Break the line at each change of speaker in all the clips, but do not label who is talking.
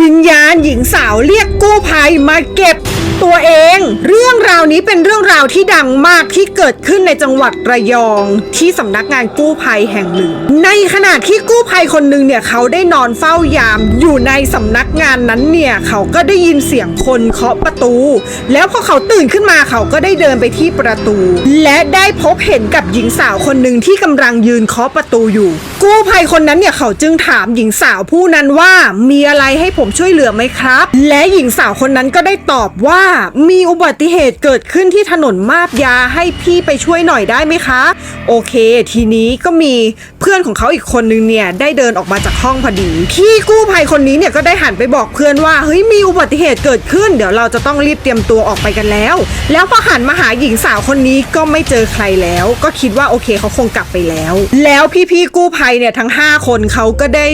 วิญญาณหญิงสาวเรียกกู้ภัยมาเก็บ ตัวเอง เรื่องราวนี้เป็นเรื่องราวที่ดังมากที่เกิดขึ้นในจังหวัดระยอง ที่สำนักงานกู้ภัยแห่งหนึ่ง ในขณะที่กู้ภัยคนหนึ่งเนี่ยเขาได้นอนเฝ้ายาม อยู่ในสำนักงานนั้นเนี่ยเขาก็ได้ยินเสียงคนเคาะประตู แล้วพอเขาตื่นขึ้นมาเขาก็ได้เดินไปที่ประตู และได้พบเห็นกับหญิงสาวคนหนึ่งที่กำลังยืนเคาะประตูอยู่ กู้ภัยคนนั้นเนี่ยเขาจึงถามหญิงสาวผู้นั้นว่ามีอะไรให้ผมช่วยเหลือไหมครับ และหญิงสาวคนนั้นก็ได้ตอบว่ามีอุบัติเหตุเกิดขึ้นที่ถนนมาบยาให้พี่ไปช่วยหน่อยได้ไหมคะ โอเค ทีนี้ก็มีเพื่อนของเขาอีกคนนึงเนี่ยได้เดินออกมาจากห้องพอดี พี่กู้ภัยคนนี้เนี่ยก็ได้หันไปบอกเพื่อนว่าเฮ้ยมีอุบัติเหตุเกิดขึ้น เดี๋ยวเราจะต้องรีบเตรียมตัวออกไปกันแล้ว แล้วพอหันมาหาหญิงสาวคนนี้ก็ไม่เจอใครแล้ว ก็คิดว่าโอเคเขาคงกลับไปแล้ว แล้วพี่ๆกู้ภัยเนี่ยทั้ง 5 คนเขาก็ได้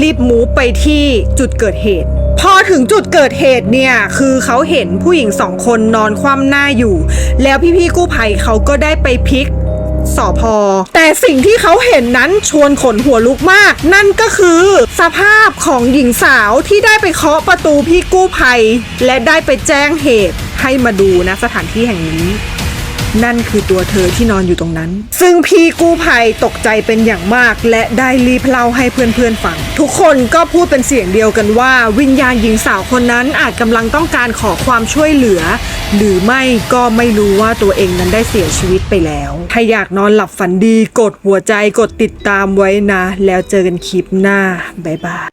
รีบมูฟไปที่จุดเกิดเหตุ พอถึงจุดเกิดเหตุเนี่ย คือเขาเห็นผู้หญิงสองคนนอนคว่ำหน้าอยู่ แล้วพี่ๆกู้ภัยเขาก็ได้ไปพลิกสอพอ แต่สิ่งที่เขาเห็นนั้นชวนขนหัวลุกมาก นั่นก็คือสภาพของหญิงสาวที่ได้ไปเคาะประตูพี่กู้ภัย และได้ไปแจ้งเหตุให้มาดูนะสถานที่แห่งนี้ นั่นคือตัวเธอที่นอนอยู่ตรงนั้น ซึ่งพี่กู้ภัยตกใจเป็นอย่างมาก และได้รีบเล่าให้เพื่อนๆฟัง ทุกคนก็พูดเป็นเสียงเดียวกันว่า วิญญาณหญิงสาวคนนั้นอาจกำลังต้องการขอความช่วยเหลือ หรือไม่ก็ไม่รู้ว่าตัวเองนั้นได้เสียชีวิตไปแล้ว ถ้าอยากนอนหลับฝันดีกดหัวใจกดติดตามไว้นะ แล้วเจอกันคลิปหน้า บ๊ายบาย